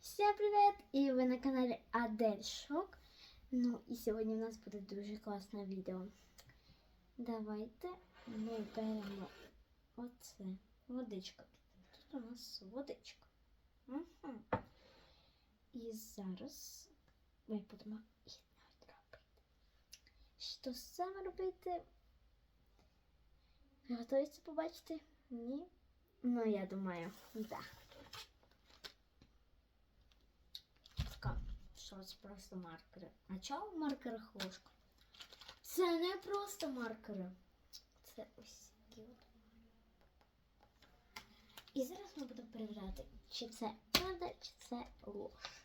Всем привет! І ви на каналі Адель Шок. Ну і сьогодні у нас буде дуже класне відео. Давайте ми беремо оце водичка. Тут у нас водичка. Угу. І зараз ми будемо її навіть робити. Що саме робити? Ви готові це побачити? Ні? Ну, я думаю, так. Да. Що це просто маркери. А чого в маркерах ложка? Це не просто маркери. Це ось такі от. І зараз ми будемо перевіряти, чи це правда, чи це ложь.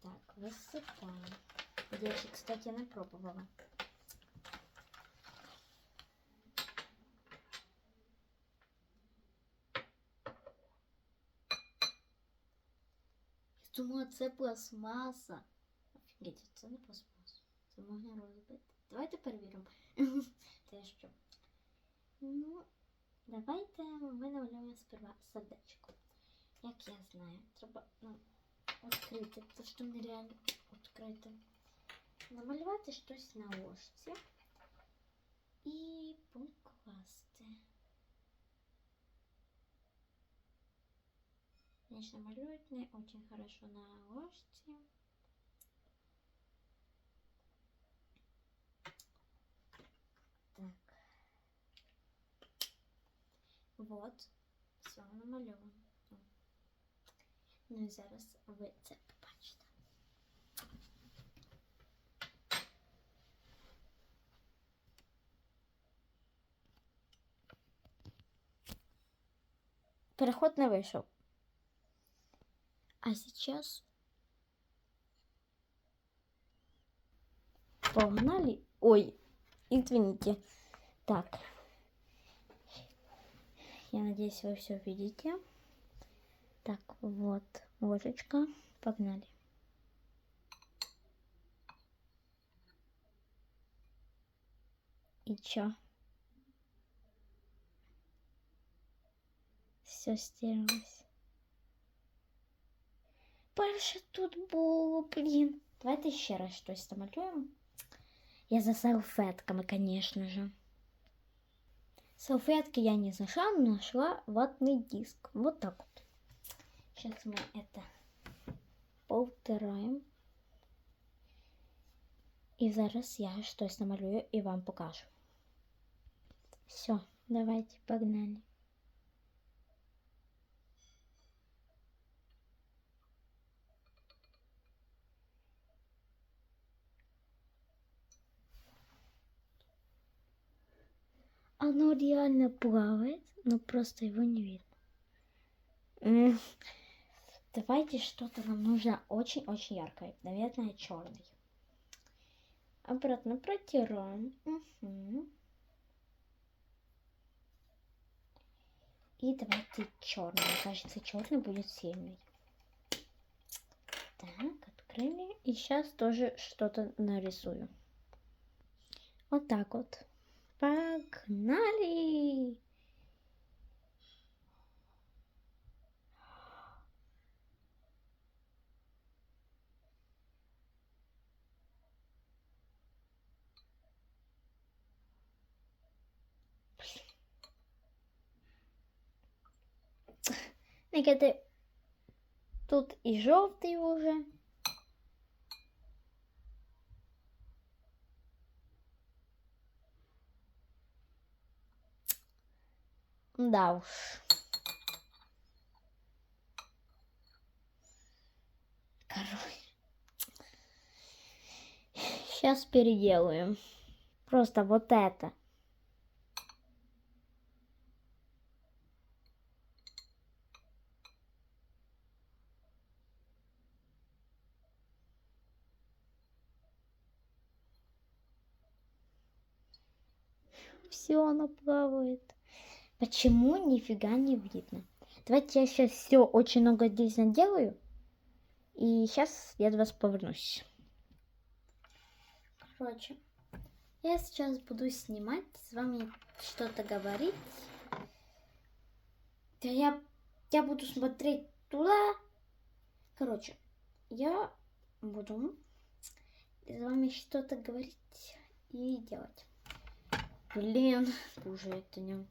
Так, висипаємо. Я ще, кстати, не пробувала. Думала, це пластмаса. Офігеть, це не пластмаса. Це можна розбити. Давайте перевіримо. Те що. Ну, давайте ми намалюємо сперва сердечко. Як я знаю, треба ну, відкрити, тому що нереально відкрити. Намалювати щось на ложці і покласти. Конечно, малюют не очень хорошо на ложке. Так. Вот. Все намальовано. Ну і зараз ви це побачите. Переход не вийшов. А сейчас погнали. Ой, извините. Так. Я надеюсь, вы все видите. Так, вот ложечка. Погнали. И чё? Все стерлось Перше тут було, блін. Давайте ще раз щось намалюємо. Я за салфетками, конечно же. Салфетки я не нашла, но нашла ватный диск. Вот так вот. Сейчас мы это повтираем. І зараз я щось намалюю і вам покажу. Все, давайте, погнали. Оно реально плавает, но просто его не видно. Давайте что-то нам нужно очень-очень яркое. Наверное, черный. Обратно протираем. Мгм. И давайте черный. Мне кажется, черный будет сильный. Так, открыли. И сейчас тоже что-то нарисую. Вот так вот. Погнали! Никита, тут і жовтий уже. Да уж. Короче. Сейчас переделаем. Просто вот это. Все, оно плавает. Почему нифига не видно? Давайте я сейчас все очень много здесь наделаю. И сейчас я до вас повернусь. Короче, я сейчас буду снимать, с вами что-то говорить. Да я, я буду смотреть туда, Короче, я буду с вами что-то говорить и делать. Блин, уже это не...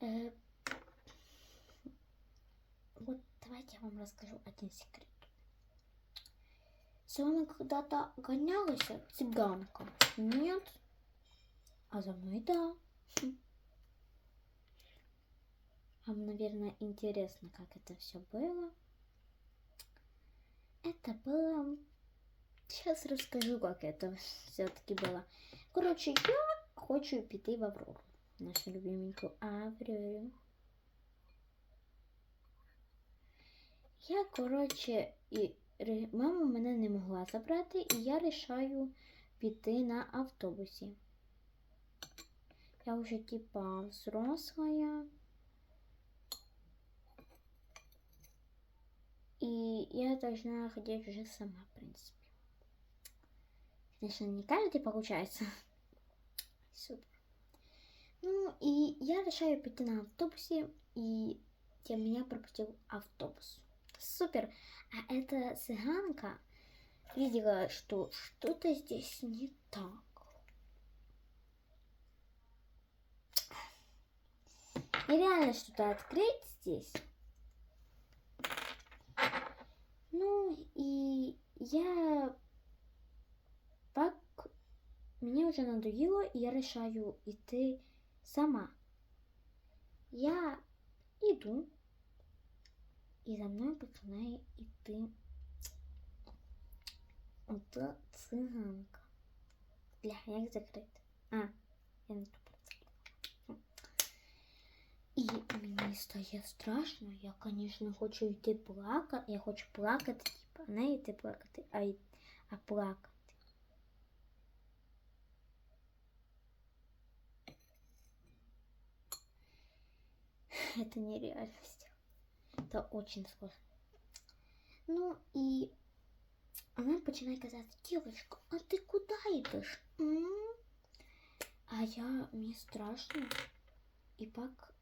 Э, вот давайте я вам расскажу один секрет. С вами когда-то гонялась цыганка? Нет? А за мной да. Вам, наверное, интересно, как это все было. Это было... Сейчас расскажу, как это все-таки было. Короче, я хочу піти в Аврору. Нашу любименькую Аврору. Я, коротше, і мама мене не могла забрати, і я рішаю піти на автобусі. Я вже типа взрослая. И я должна ходить уже сама, в принципе. Конечно, не каждый получается. Супер. Ну, и я решаю пойти на автобусе, и те меня пропустил автобус. Супер. А эта цыганка видела, что что-то здесь не так. Нереально что-то открыть здесь. Ну, и я так мне уже надоело, и я решаю идти сама. Я иду, и за мной починає йти ота циганка. Бля, як закрити? А, я не тупо закрила. І мені стає страшно. Я, звісно, хочу йти плакати. Я хочу плакати, типа, не йти плакати, а, й- а плакати. Это нереальность. Это очень сложно. Ну и она починає казати, девочка, а ти куди йдеш? М? А я, мені страшно. І пак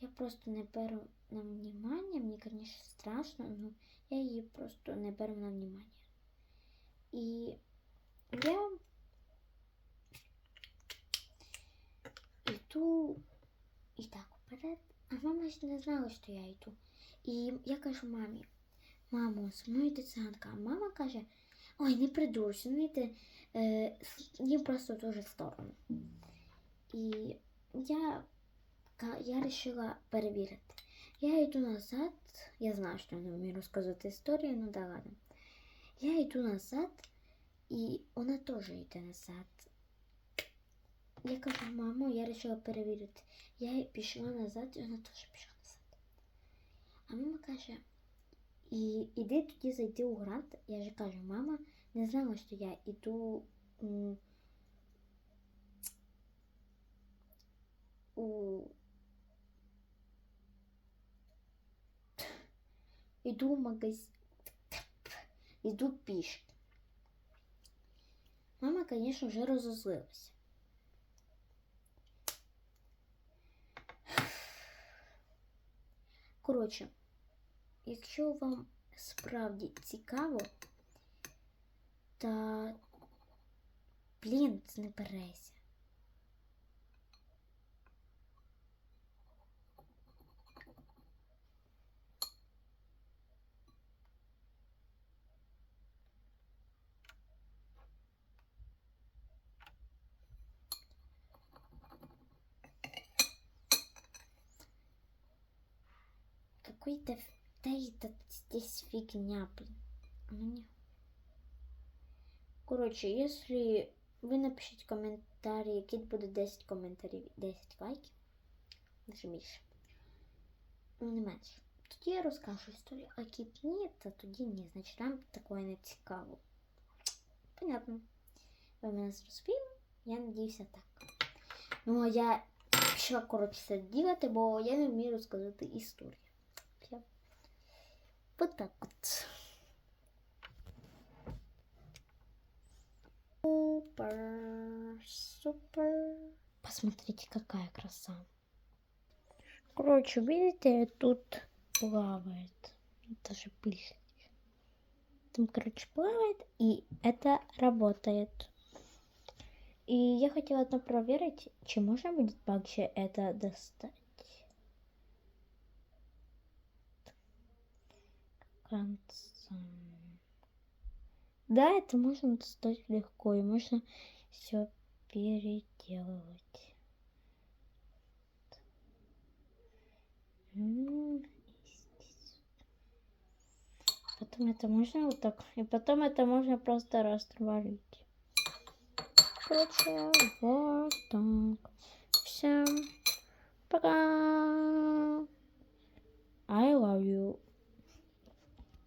я просто не беру на внимание. Мені, конечно, страшно, но я її просто не беру на внимание. І я йду і так вперед. А мама ж не знала, що я йду. І я кажу мамі, мамо, зі мною йде циганка. А мама каже, ой, не придурся, ну йди, е, їм просто в ту же сторону. І я, ка- я вирішила перевірити. Я йду назад, я знаю, що я не вмію розказувати історію, ну да ладно. Я йду назад, і вона теж йде назад. Я кажу, мамо, я вирішила перевірити. Я пішла назад, і вона теж пішла назад. А мама каже, і іди тоді зайди у грант. Я ж кажу, мама не знала, що я іду м, у іду в магазин. Іду пішки. Мама, звісно, вже розозлилася. Коротше, якщо вам справді цікаво, та блін, це не береся. Какой-то да это здесь фигня, блин. А мне... Короче, если вы напишите комментарий, кит буде 10 коментарів, 10 лайків. Даже більше. Ну. Тоді я розкажу історію, а кіт ні, то тоді ні. Значить, нам такое не цікаво. Понятно. Ви мене зрозуміли? Я надіюся так. Ну, а я пішла, коротше, це бо я не вмію розказати історію. Вот так вот. Супер, супер. Посмотрите, какая краса. Короче, видите, тут плавает. Даже пыль. Там, короче, плавает, и это работает. И я хотела одно проверить, чи можно будет вообще это достать. Конца. Да, это можно достать легко, и можно все переделывать. Потом это можно вот так. И потом это можно просто растворить. Короче, вот так. Всем пока. I love you.